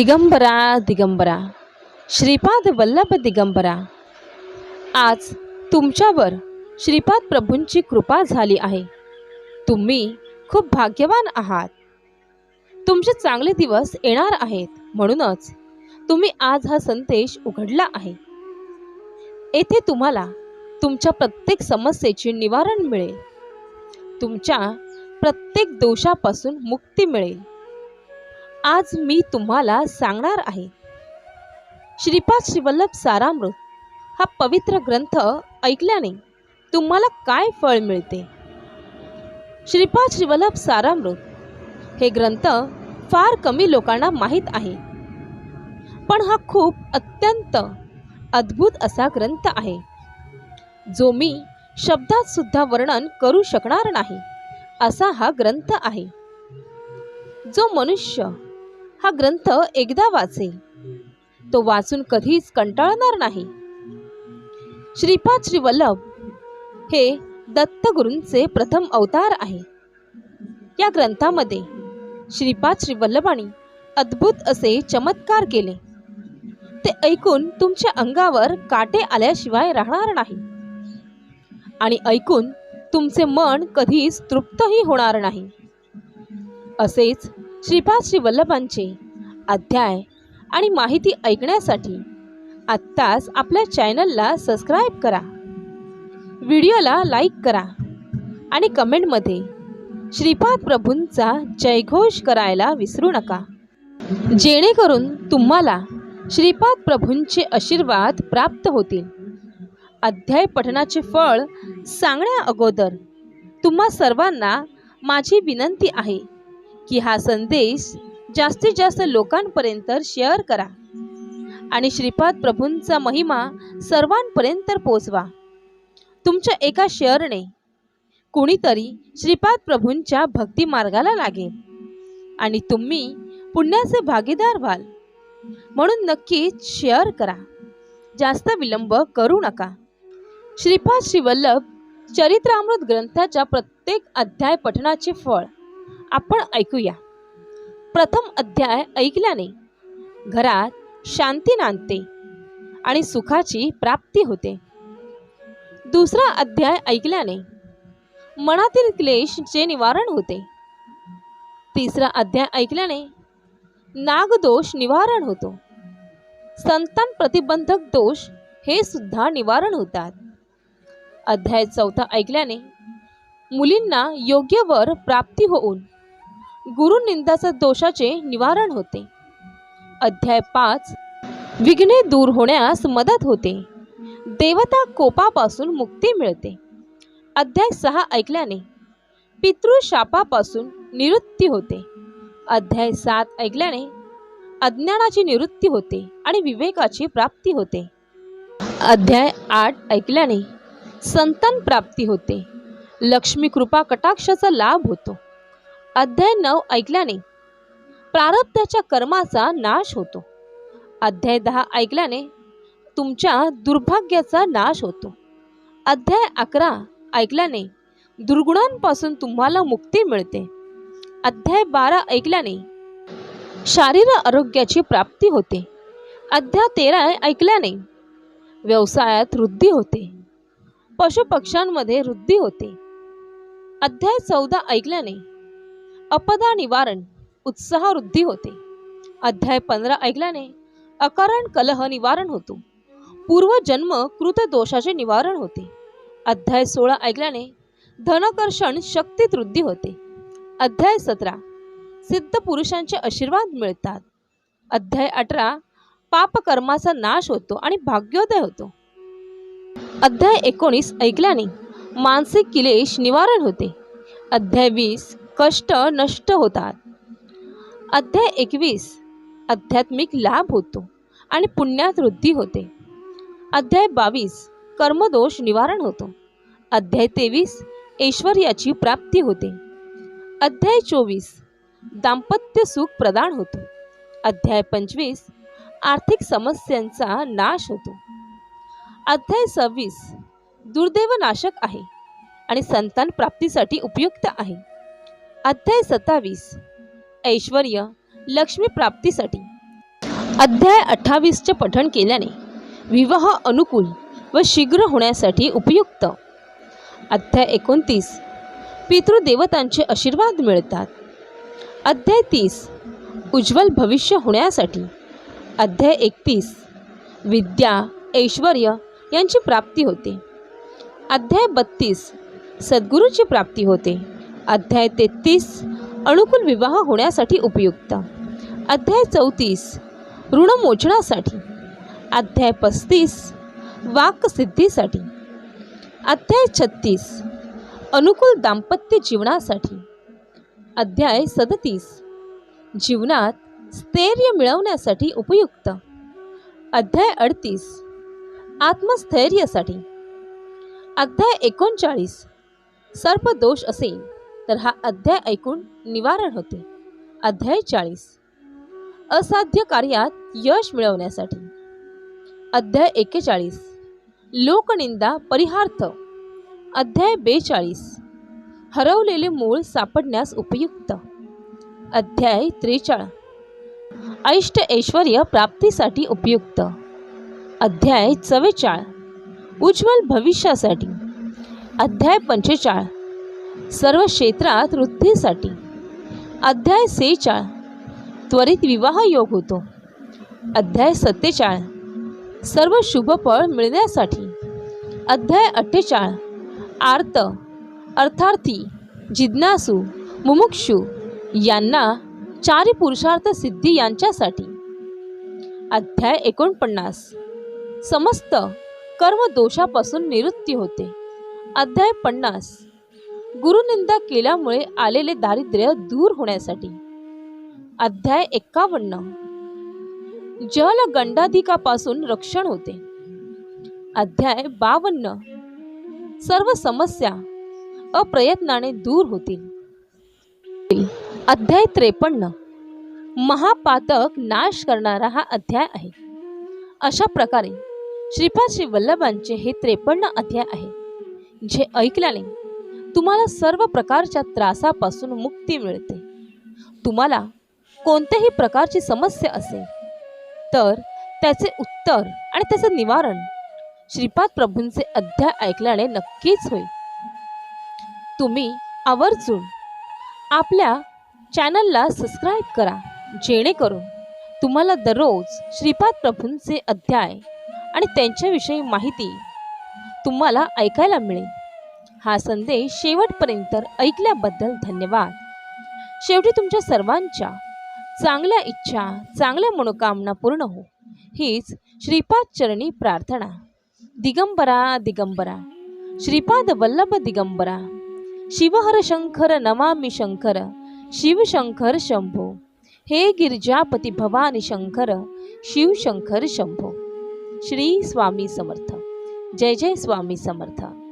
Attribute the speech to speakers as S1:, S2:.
S1: दिगंबरा दिगंबरा. श्रीपाद वल्लभ दिगंबरा. आज तुमच्यावर श्रीपाद प्रभूंची कृपा झाली आहे. तुम्ही खूप भाग्यवान आहात. तुमचे चांगले दिवस येणार आहेत म्हणूनच तुम्ही आज हा संदेश उघडला आहे. येथे तुम्हाला तुमच्या प्रत्येक समस्येचे निवारण मिळेल. तुमच्या प्रत्येक दोषापासून मुक्ती मिळेल. आज मी तुम्हाला सांगणार आहे. श्रीपाद श्रीवल्लभ सारामृत हा पवित्र ग्रंथ ऐकल्याने तुम्हाला काय फळ मिळते? श्रीपाद श्रीवल्लभ सारामृत हे ग्रंथ फार कमी लोकांना माहीत आहे. पण हा खूप अत्यंत अद्भुत असा ग्रंथ आहे जो मी शब्दात सुद्धा वर्णन करू शकणार नाही असा हा ग्रंथ आहे. जो मनुष्य हा ग्रंथ एकदा वाचेल तो वाचून कधीच कंटाळणार नाही. श्रीपाद श्री वल्लभ हे दत्तगुरूंचे प्रथम अवतार आहे. या ग्रंथामध्ये श्रीपाद श्रीवल्लभांनी अद्भुत असे चमत्कार केले. ते ऐकून तुमच्या अंगावर काटे आल्याशिवाय राहणार नाही. आणि ऐकून तुमचे मन कधीच तृप्तही होणार नाही. असेच श्रीपाद श्री वल्लभांचे अध्याय आणि माहिती ऐकण्यासाठी आत्ताच आपल्या चॅनलला सबस्क्राईब करा. व्हिडिओला लाईक करा आणि कमेंटमध्ये श्रीपाद प्रभूंचा जयघोष करायला विसरू नका. जेणेकरून तुम्हाला श्रीपाद प्रभूंचे आशीर्वाद प्राप्त होतील. अध्याय पठणाचे फळ सांगण्या अगोदर तुम्हा सर्वांना माझी विनंती आहे की हा संदेश जास्तीत जास्त लोकांपर्यंत शेअर करा. आणि श्रीपाद प्रभूंचा महिमा सर्वांपर्यंत पोचवा. तुमच्या एका शेअरने कुणीतरी श्रीपाद प्रभूंच्या भक्ती मार्गाला लागेल. आणि तुम्ही पुण्याचे भागीदार व्हाल. म्हणून नक्कीच शेअर करा. जास्त विलंब करू नका. श्रीपाद श्रीवल्लभ चरित्रामृत ग्रंथाच्या प्रत्येक अध्याय पठणाचे फळ आपण ऐकूया. प्रथम अध्याय ऐकल्याने घरात शांती नांदते आणि सुखाची प्राप्ती होते. दुसरा अध्याय ऐकल्याने मनातील क्लेशचे निवारण होते. तिसरा अध्याय ऐकल्याने नागदोष निवारण होतो. संतान प्रतिबंधक दोष हे सुद्धा निवारण होतात. अध्याय चौथा ऐकल्याने मुलींना योग्य वर प्राप्ती होऊन गुरुनिंदाचा दोषाचे निवारण होते. अध्याय पाच. विघ्ने दूर होण्यास मदत होते. देवता कोपापासून मुक्ती मिळते. अध्याय सहा ऐकल्याने पितृशापापासून निवृत्ती होते. अध्याय सात ऐकल्याने अज्ञानाची निवृत्ती होते आणि विवेकाची प्राप्ती होते. अध्याय आठ ऐकल्याने संतान प्राप्ती होते. लक्ष्मी कृपा कटाक्षाचा लाभ होतो. अध्याय नऊ ऐकल्याने प्रारब्धाच्या कर्माचा नाश होतो. अध्याय दहा ऐकल्याने तुमच्या दुर्भाग्याचा नाश होतो. अध्याय अकरा ऐकल्याने दुर्गुणांपासून तुम्हाला मुक्ती मिळते. अध्याय बारा ऐकल्याने शारीर आरोग्याची प्राप्ती होते. अध्याय तेरा ऐकल्याने व्यवसायात वृद्धी होते. पशुपक्ष्यांमध्ये वृद्धी होते. अध्याय चौदा ऐकल्याने अपदा निवारण उत्साह वृद्धी होते. अध्याय पंधरा ऐकल्याने अकारण कलह निवारण होतो. पूर्वजन्म कृत दोषाचे निवारण होते. अध्याय सोळा ऐकल्याने धनकर्षण शक्तीत वृद्धी होते. अध्याय सतरा सिद्ध पुरुषांचे आशीर्वाद मिळतात. अध्याय अठरा पापकर्माचा नाश होतो आणि भाग्योदय होतो. अध्याय एकोणीस ऐकल्याने मानसिक किलेश निवारण होते. अध्याय वीस कष्ट नष्ट होतात. अध्याय एकवीस. आध्यात्मिक लाभ होतो आणि पुण्यात वृद्धी होते. अध्याय बावीस. कर्मदोष निवारण होतो. अध्याय तेवीस. ऐश्वर्याची प्राप्ती होते. अध्याय चोवीस. दाम्पत्य सुख प्रदान होतो. अध्याय पंचवीस. आर्थिक समस्यांचा नाश होतो. अध्याय सव्वीस. दुर्दैव नाशक आहे आणि संतान प्राप्तीसाठी उपयुक्त आहे. अध्याय सत्तावीस. ऐश्वर्य लक्ष्मी प्राप्तीसाठी. अध्याय अठ्ठावीसचे पठण केल्याने विवाह अनुकूल व शीघ्र होण्यासाठी उपयुक्त. अध्याय एकोणतीस. पितृदेवतांचे आशीर्वाद मिळतात. अध्याय तीस. उज्ज्वल भविष्य होण्यासाठी. अध्याय एकतीस. विद्या ऐश्वर यांची प्राप्ती होते. अध्याय बत्तीस. सद्गुरूची प्राप्ती होते. अध्याय तेहतीस अनुकूल विवाह होण्यासाठी उपयुक्त. अध्याय चौतीस ऋणमोचनासाठी अध्याय पस्तीस वाक्सिद्धीसाठी अध्याय छत्तीस अनुकूल दाम्पत्य जीवनासाठी. अध्याय सदतीस जीवनात स्थैर्य मिळवण्यासाठी उपयुक्त. अध्याय अडतीस आत्मस्थैर्यासाठी. अध्याय एकोणचाळीस सर्पदोष असेल. तर हा अध्याय ऐकून निवारण होते. अध्याय चाळीस. असाध्य कार्यात यश मिळवण्यासाठी. अध्याय एक्केचाळीस लोकनिंदा परिहार्थ. अध्याय बेचाळीस. हरवलेले मूळ सापडण्यास उपयुक्त. अध्याय त्रेचाळ. ऐष्ट ऐश्वर प्राप्तीसाठी उपयुक्त. अध्याय चव्वेचाळ. उज्ज्वल भविष्यासाठी. अध्याय पंचेचाळ. सर्व क्षेत्रात वृद्धीसाठी. अध्याय सेचाळ. त्वरित विवाह योग होतो. अध्याय सत्तेचाळ. सर्व शुभफळ मिळण्यासाठी. अध्याय अठ्ठेचाळ. आर्त. अर्थार्थी जिज्ञासू मुमुक्षू यांना चारी पुरुषार्थ सिद्धी यांच्यासाठी. अध्याय एकोणपन्नास. समस्त कर्मदोषापासून निवृत्ती होते. अध्याय पन्नास. गुरुनिंदा केल्यामुळे आलेले दारिद्र्य दूर होण्यासाठी. अध्याय एक्कावन्न. जल गंडाधिकापासून रक्षण होते. अध्याय बावन्न. सर्व समस्या अप्रयत्नाने दूर होतील. अध्याय त्रेपन्न. महापातक नाश करणारा हा अध्याय आहे. अशा प्रकारे श्रीपाद श्री वल्लभांचे हे त्रेपन्न अध्याय आहे. जे ऐकल्याने तुम्हाला सर्व प्रकारच्या त्रासापासून मुक्ती मिळते. तुम्हाला कोणत्याही प्रकारची समस्या असेल तर त्याचे उत्तर आणि त्याचे निवारण श्रीपाद प्रभूंचे अध्याय ऐकल्याने नक्कीच होईल. तुम्ही आवर्जून आपल्या चॅनलला सबस्क्राईब करा जेणेकरून तुम्हाला दररोज श्रीपाद प्रभूंचे अध्याय आणि त्यांच्याविषयी माहिती तुम्हाला ऐकायला मिळेल. हा संदेश शेवटपर्यंत ऐकल्याबद्दल धन्यवाद. शेवटी तुमच्या सर्वांच्या चांगल्या इच्छा चांगल्या मनोकामना पूर्ण हो. हीच श्रीपाद चरणी प्रार्थना. दिगंबरा दिगंबरा. श्रीपाद वल्लभ दिगंबरा. शिवहर शंकर नमामि शंकर. शिवशंकर शंभो. हे गिरिजापती भवानी शंकर शिवशंकर शंभो. श्री स्वामी समर्थ. जय जय स्वामी समर्थ.